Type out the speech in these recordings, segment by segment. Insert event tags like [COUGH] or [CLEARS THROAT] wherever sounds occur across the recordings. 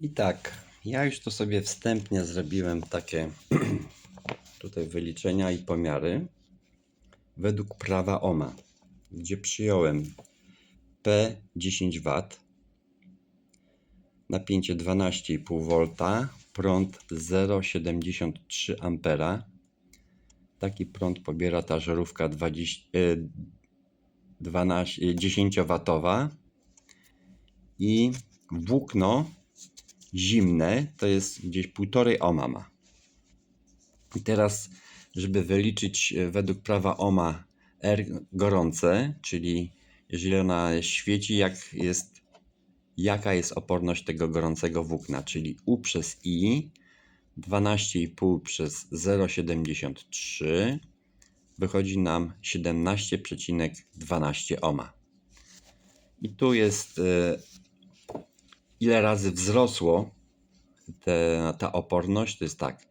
I tak, ja już to sobie wstępnie zrobiłem takie [CLEARS THROAT] tutaj wyliczenia i pomiary według prawa OMA, gdzie przyjąłem P 10 W, napięcie 12,5 V, prąd 0,73 A. Taki prąd pobiera ta żarówka 20, e, 12, 10W i włókno zimne to jest gdzieś 1,5 ohma ma. I teraz, żeby wyliczyć e, według prawa ohma R gorące, czyli jeżeli ona świeci, jak jest, jaka jest oporność tego gorącego włókna, czyli U przez I 12,5 przez 0,73 wychodzi nam 17,12 ohma. I tu jest e, ile razy wzrosło te, ta oporność, to jest tak.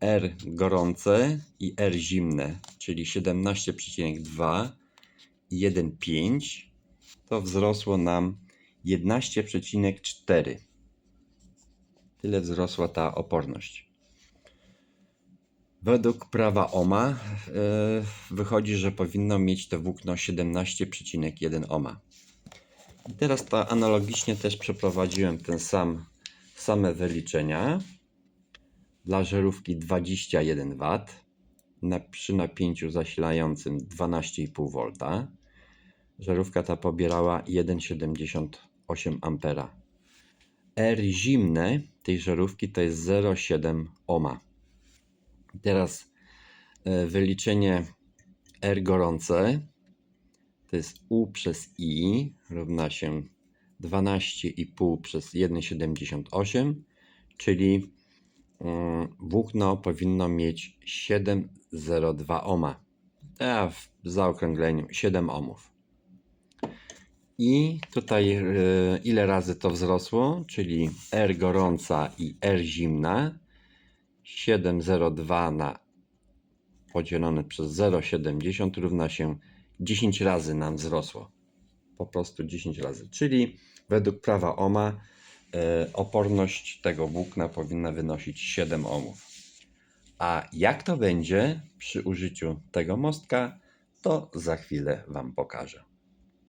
R gorące i R zimne, czyli 17,2 i 1,5 to wzrosło nam 11,4. Tyle wzrosła ta oporność. Według prawa OMA yy, wychodzi, że powinno mieć to włókno 17,1 ohma. Teraz to analogicznie też przeprowadziłem ten sam, same wyliczenia dla żarówki 21 W na, przy napięciu zasilającym 12,5 V. Żarówka ta pobierała 1,78 A. R zimne tej żarówki to jest 0,7 ohma. Teraz e, wyliczenie R gorące to jest U przez I równa się 12,5 przez 1,78, czyli mm, włókno powinno mieć 7,02 ohma. A w zaokrągleniu 7 ohmów. I tutaj e, ile razy to wzrosło, czyli R gorąca i R zimna 7,02 na podzielone przez 0,70 równa się 10 razy nam wzrosło. Po prostu 10 razy. Czyli według prawa OMA e, oporność tego włókna powinna wynosić 7 ohmów. A jak to będzie przy użyciu tego mostka, to za chwilę Wam pokażę.